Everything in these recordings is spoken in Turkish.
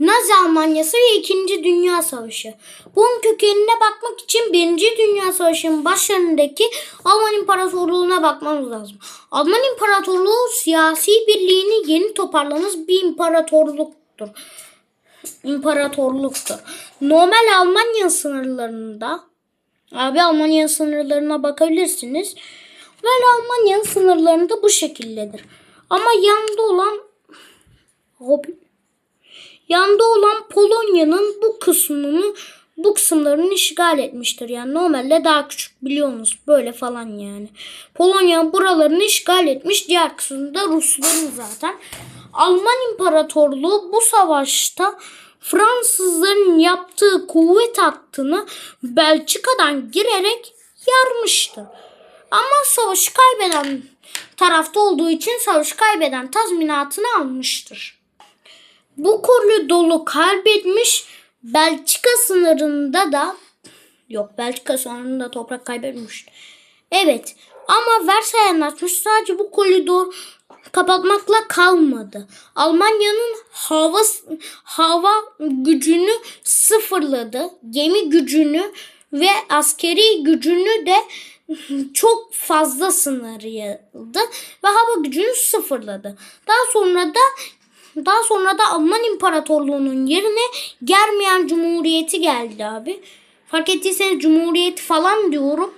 Nazi Almanyası ve İkinci Dünya Savaşı. Bunun kökenine bakmak için Birinci Dünya Savaşı'nın başlarındaki Alman İmparatorluğu'na bakmamız lazım. Alman İmparatorluğu siyasi birliğini yeni toparlamış bir imparatorluktur. İmparatorluktur. Normal Almanya sınırlarında Abi Almanya sınırlarına bakabilirsiniz. Böyle Almanya'nın sınırlarında bu şekildedir. Ama yanda olan Hop. Yanda olan Polonya'nın bu kısmını bu kısımlarını işgal etmiştir. Yani normalde daha küçük biliyorsunuz böyle falan yani. Polonya buralarını işgal etmiş. Diğer kısmında Rusların zaten. Alman İmparatorluğu bu savaşta Fransızların yaptığı kuvvet hattını Belçika'dan girerek yarmıştı. Ama savaşı kaybeden tarafta olduğu için savaşı kaybeden tazminatını almıştır. Bu koridoru kaybetmiş Belçika sınırında da yok Belçika sınırında toprak kaybetmiş. Evet ama Versay anlaşmış sadece bu koridor kapatmakla kalmadı. Almanya'nın hava hava gücünü sıfırladı. Gemi gücünü ve askeri gücünü de çok fazla sınırladı ve hava gücünü sıfırladı. Daha sonra da daha sonra da Alman İmparatorluğu'nun yerine Germiyan Cumhuriyeti geldi abi. Fark ettiyseniz Cumhuriyeti falan diyorum.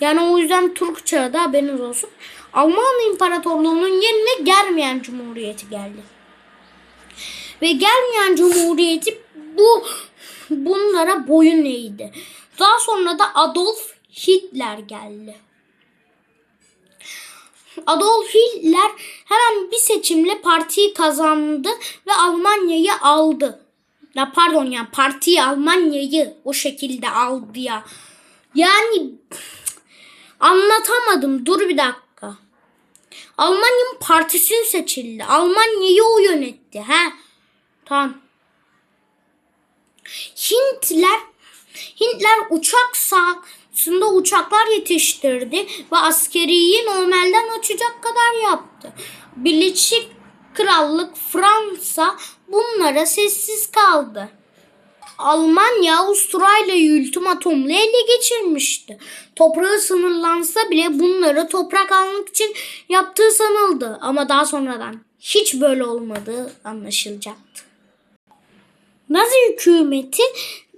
Yani o yüzden Türk çağda haberiniz olsun. Alman İmparatorluğu'nun yerine Germiyan Cumhuriyeti geldi. Ve Germiyan Cumhuriyeti bu bunlara boyun eğdi. Daha sonra da Adolf Hitler geldi. Adolf Hitler hemen bir seçimle partiyi kazandı ve Almanya'yı aldı. Ya pardon ya partiyi Almanya'yı o şekilde aldı ya. Yani anlatamadım. Dur bir dakika. Almanya'nın partisini seçildi. Almanya'yı o yönetti. He. Tamam. Hintler Hintler uçak sahasında uçaklar yetiştirdi ve askeriyi normalden uçacak kadar yaptı. Birleşik Krallık Fransa bunlara sessiz kaldı. Almanya Avustralya'yı ultimatomla ele geçirmişti. Toprağı sınırlansa bile bunları toprak almak için yaptığı sanıldı. Ama daha sonradan hiç böyle olmadığı anlaşılacaktı. Nazi hükümeti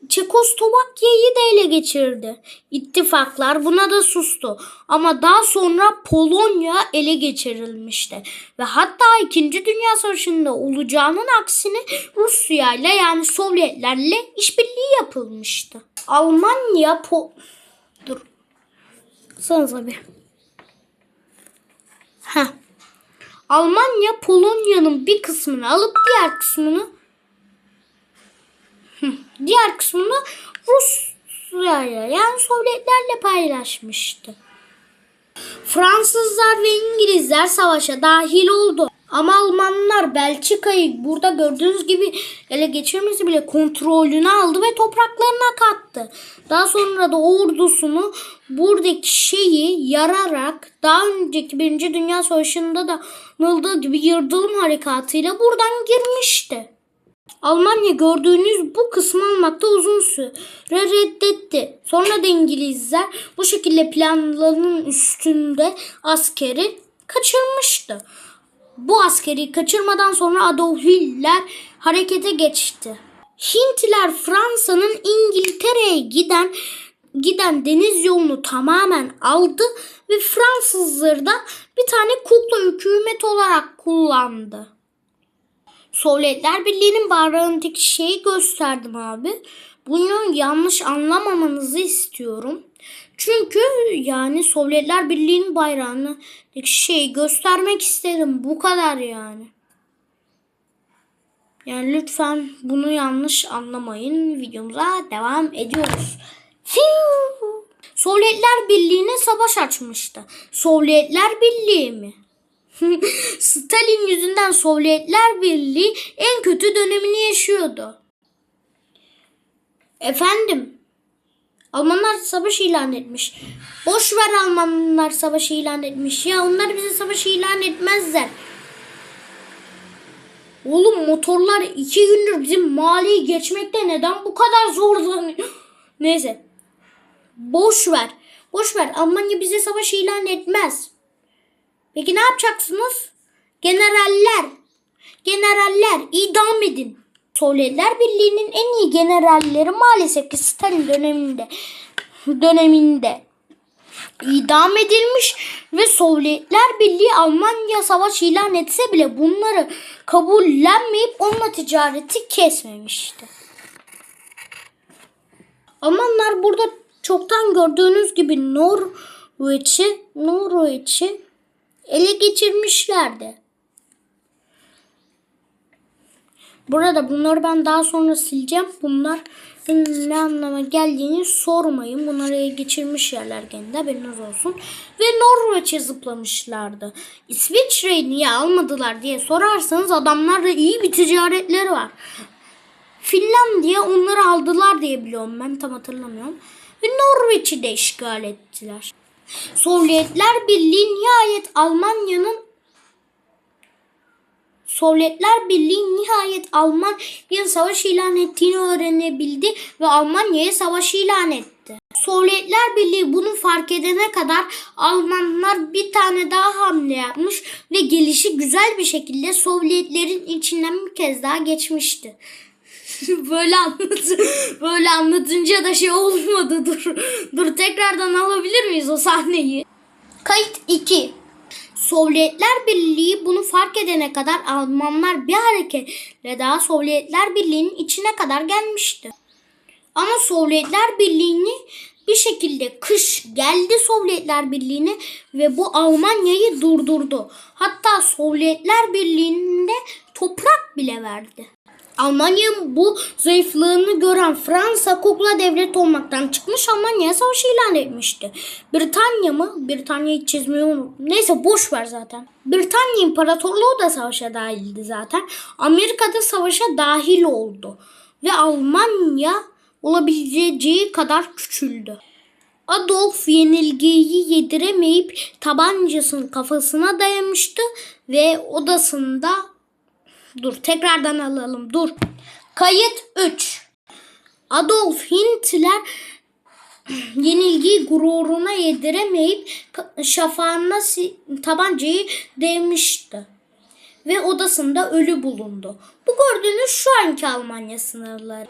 Çekoslovakya'yı da ele geçirdi. İttifaklar buna da sustu. Ama daha sonra Polonya ele geçirilmişti. Ve hatta 2. Dünya Savaşı'nda olacağının aksine Rusya ile yani Sovyetlerle işbirliği yapılmıştı. Almanya po... Dur. Sanıza bir. Heh. Almanya Polonya'nın bir kısmını alıp diğer kısmını diğer kısmını Rusya'ya yani Sovyetlerle paylaşmıştı. Fransızlar ve İngilizler savaşa dahil oldu. Ama Almanlar Belçika'yı burada gördüğünüz gibi ele geçirmesi bile kontrolünü aldı ve topraklarına kattı. Daha sonra da ordusunu buradaki şeyi yararak daha önceki Birinci Dünya Savaşı'nda da anıldığı gibi yırdılım harekatıyla buradan girmişti. Almanya gördüğünüz bu kısmı almakta uzun süre reddetti. Sonra da İngilizler bu şekilde planlarının üstünde askeri kaçırmıştı. Bu askeri kaçırmadan sonra Adolf Hitler harekete geçti. Hintliler Fransa'nın İngiltere'ye giden giden deniz yolunu tamamen aldı ve Fransızları da bir tane kukla hükümet olarak kullandı. Sovyetler Birliği'nin bayrağındaki şeyi gösterdim abi. Bunu yanlış anlamamanızı istiyorum. Çünkü yani Sovyetler Birliği'nin bayrağındaki şeyi göstermek istedim. Bu kadar yani. Yani lütfen bunu yanlış anlamayın. Videomuza devam ediyoruz. Fiu! Sovyetler Birliği'ne savaş açmıştı. Sovyetler Birliği mi? Stalin yüzünden Sovyetler Birliği en kötü dönemini yaşıyordu. Efendim, Almanlar savaş ilan etmiş. Boş ver Almanlar savaş ilan etmiş. Ya onlar bize savaş ilan etmezler. Oğlum motorlar iki gündür bizim mahalleyi geçmekte neden bu kadar zorlanıyor? Neyse. Boş ver. Boş ver. Almanya bize savaş ilan etmez. Peki ne yapacaksınız? Generaller. Generaller idam edin. Sovyetler Birliği'nin en iyi generalleri maalesef ki Stalin döneminde döneminde idam edilmiş ve Sovyetler Birliği Almanya savaş ilan etse bile bunları kabullenmeyip onunla ticareti kesmemişti. Almanlar burada çoktan gördüğünüz gibi Norveç'i Norveç'i ele geçirmişlerdi. Burada bunları ben daha sonra sileceğim. Bunlar ne anlama geldiğini sormayın. Bunları ele geçirmiş yerler gene de haberiniz olsun. Ve Norveç'e zıplamışlardı. İsviçre'yi niye almadılar diye sorarsanız adamlarda iyi bir ticaretleri var. Finlandiya onları aldılar diye biliyorum ben tam hatırlamıyorum. Ve Norveç'i de işgal ettiler. Sovyetler Birliği nihayet Almanya'nın Sovyetler Birliği nihayet Almanya'nın savaş ilan ettiğini öğrenebildi ve Almanya'ya savaş ilan etti. Sovyetler Birliği bunu fark edene kadar Almanlar bir tane daha hamle yapmış ve gelişi güzel bir şekilde Sovyetlerin içinden bir kez daha geçmişti. böyle anlat böyle anlatınca da şey olmadı dur. Dur tekrardan alabilir miyiz o sahneyi? Kayıt 2. Sovyetler Birliği bunu fark edene kadar Almanlar bir hareketle daha Sovyetler Birliği'nin içine kadar gelmişti. Ama Sovyetler Birliği'ni bir şekilde kış geldi Sovyetler Birliği'ne ve bu Almanya'yı durdurdu. Hatta Sovyetler Birliği'nde toprak bile verdi. Almanya'nın bu zayıflığını gören Fransa kukla devlet olmaktan çıkmış Almanya'ya savaş ilan etmişti. Britanya mı? Britanya'yı çizmeyi unuttum. Neyse boş ver zaten. Britanya İmparatorluğu da savaşa dahildi zaten. Amerika da savaşa dahil oldu. Ve Almanya olabileceği kadar küçüldü. Adolf yenilgiyi yediremeyip tabancasını kafasına dayamıştı ve odasında Dur tekrardan alalım dur. Kayıt 3. Adolf Hitler yenilgiyi gururuna yediremeyip şafağına tabancayı değmişti. Ve odasında ölü bulundu. Bu gördüğünüz şu anki Almanya sınırları.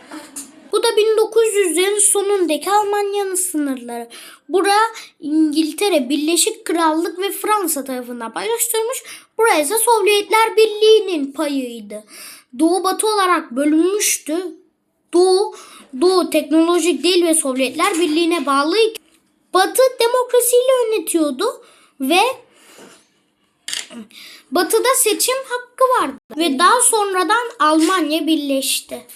Bu da 1900'lerin sonundaki Almanya'nın sınırları. Bura İngiltere, Birleşik Krallık ve Fransa tarafından paylaştırılmış. Burası ise Sovyetler Birliği'nin payıydı. Doğu batı olarak bölünmüştü. Doğu, Doğu teknolojik değil ve Sovyetler Birliği'ne bağlıydı. Batı demokrasiyle yönetiyordu ve Batı'da seçim hakkı vardı ve daha sonradan Almanya birleşti.